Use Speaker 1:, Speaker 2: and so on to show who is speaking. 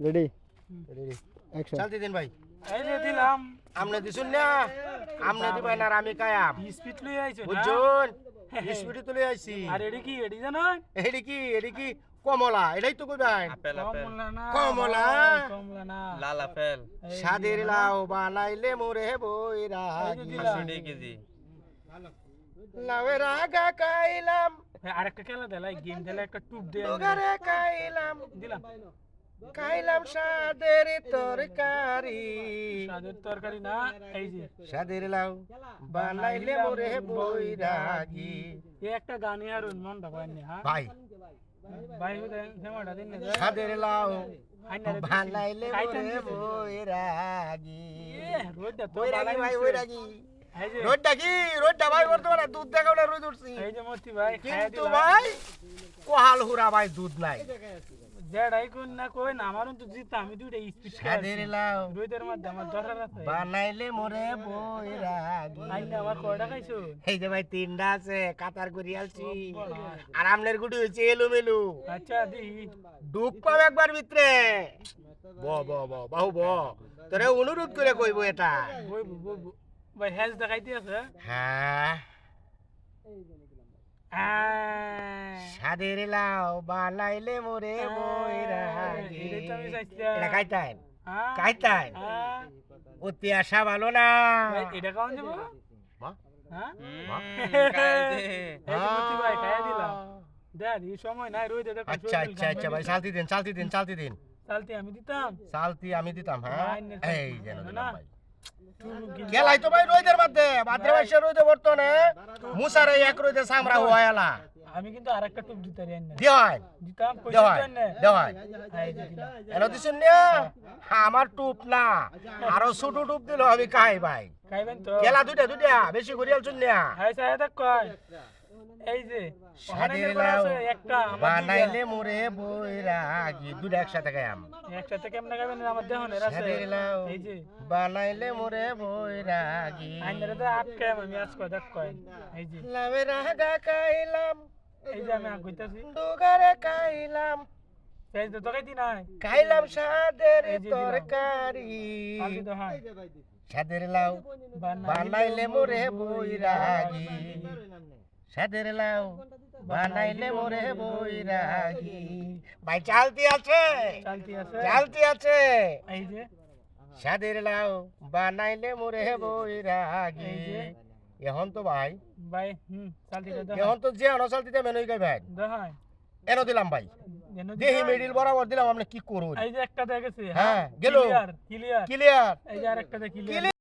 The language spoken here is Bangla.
Speaker 1: রেডি
Speaker 2: রেডি
Speaker 1: অ্যাকশন
Speaker 2: চালতে দিন ভাই।
Speaker 3: এই যে দিলাম।
Speaker 2: আমনে দিছুন না? আমনে দিবাই না আমি কায়াম।
Speaker 3: স্পিড লই আইছো না?
Speaker 2: বুঝছুন? স্পিডে তুলে আইছি।
Speaker 3: আর এডি কি? এডি জানো
Speaker 2: এডি কি? এডি কি? কমলা। এটাই তো কইবাই
Speaker 4: আপেল আপেল।
Speaker 3: কমলা না
Speaker 2: কমলা।
Speaker 3: কমলা না।
Speaker 4: লাল আপেল।
Speaker 2: সাদের লাউ বানাইলে মোরে বইরা
Speaker 4: কেজি।
Speaker 2: লাউয়ের আগা
Speaker 3: আরেকটা খেলা দিলাই গেম দিলে একটা টুপ দে।
Speaker 2: কাইলাম।
Speaker 3: দিলাম।
Speaker 2: খাইলাম সাদের তরকারি।
Speaker 3: স্বাদের তরকারি না এই যে।
Speaker 2: সাদের লাউ বানাইলে মোরে বৈরাগী।
Speaker 3: এই একটা গান আর মনটা পাইনি হ্যাঁ
Speaker 2: ভাই।
Speaker 3: ভাই হুদে দিন
Speaker 2: সাদের লাউ বানাইলে মোরে। বৈরাগী।
Speaker 3: এ তো
Speaker 2: ভাই
Speaker 3: এই
Speaker 2: রোডটা কি? রোডটা ভাই বর্তমানে দুধ দেখাও না রোদ উঠছি।
Speaker 3: এই যে মতি ভাই
Speaker 2: কিন্তু ভাই কোহাল হুরা ভাই দুধ নাই।
Speaker 3: যেটাই কোন না কই না আমারও তো জিত আমি দুইটা স্পিড
Speaker 2: সাদের লাউ
Speaker 3: রোদের মধ্যে আমার দরকার আছে
Speaker 2: বানাইলে মোরে বৈরাগী
Speaker 3: আইনা আমার কয়টা খাইছো?
Speaker 2: এই যে ভাই তিনটা আছে কাতার করি আলছি। আর আমনের গুটি হয়েছে এলো মেলু
Speaker 3: আচ্ছা দি।
Speaker 2: ডুব পাবে একবার ভিতরে। ব ব ব বাহু ব। তোরে অনুরোধ করে কইব এটা।
Speaker 3: ভাই হেজ দেখাইতে আছে?
Speaker 2: হ্যাঁ। সাদের লাউ বানাইলে মোরে
Speaker 3: চাইছিলাম।
Speaker 2: এটা খাইতাই
Speaker 3: আহ,
Speaker 2: অতি আশা ভালো না।
Speaker 3: ভাই, এটা খাওয়ান যাব? হ্যাঁ? এটা
Speaker 2: আচ্ছা আচ্ছা আচ্ছা ভাই চালতি দিন চালতি দিন চালতি দিন।
Speaker 3: চালতে আমি দিতাম।
Speaker 2: চালতি আমি দিতাম হ্যাঁ? এই যেন। ভাই। গেলাই তো ভাই রোদের মধ্যে ভাদ্রে মাসে রোদে বর্তনে মুসারে এক রোদে সামরা
Speaker 3: আমি কিন্তু আরেকটা টুপ দিতে না।
Speaker 2: দিওয়াই
Speaker 3: দিতাম
Speaker 2: দেওয়াই
Speaker 3: না
Speaker 2: দেওয়াই দিছুন আমার টুপ না। আরও ছোট টুপ দিল আমি খাই ভাই।
Speaker 3: খাইবেন তো?
Speaker 2: গেলা দুইটা দুইটা বেশি করে আলছুন না।
Speaker 3: কয়। এই যে একটা
Speaker 2: বানাইলে মোরে বৈরাগী দুইটা একসাথে
Speaker 3: দুইটা। একসাথে কেমনে খাইবেন আমার দেহনের আছে। এই যে।
Speaker 2: বানাইলে মোরে বৈরাগী
Speaker 3: আইনারে তো আমি আজ কয় দেখ কয়। এই যে।
Speaker 2: লাভের আগা খাইলাম
Speaker 3: এই যে আমি আগ কইতাছি।
Speaker 2: দুগারে খাইলাম
Speaker 3: এই তো খাইতি নাই
Speaker 2: খাইলাম সাদের। তরকারি।
Speaker 3: আলু তো হয়
Speaker 2: সাদের লাউ বানাইলে মোরে বৈরাগী সাদের লাউ বানাইলে মোরে বৈরাগী। ভাই চালতি আছে।
Speaker 3: চালতি আছে।
Speaker 2: চালতি আছে।
Speaker 3: এই যে।
Speaker 2: সাদের লাউ বানাইলে মোরে বৈরাগী। এখন তো ভাই।
Speaker 3: ভাই হুম চালতি তো
Speaker 2: এখন তো যে অনচালতিতে মেনুই গাই ভাই। এনো দিলাম ভাই। দেহি মিডিল বরাবর দিলাম আপনি কি করুন?
Speaker 3: এই যে একটা দেখেছি
Speaker 2: হ্যাঁ, গেল।
Speaker 3: Clear
Speaker 2: clear.
Speaker 3: এই যে আরেকটা দেখ ক্লিয়ার।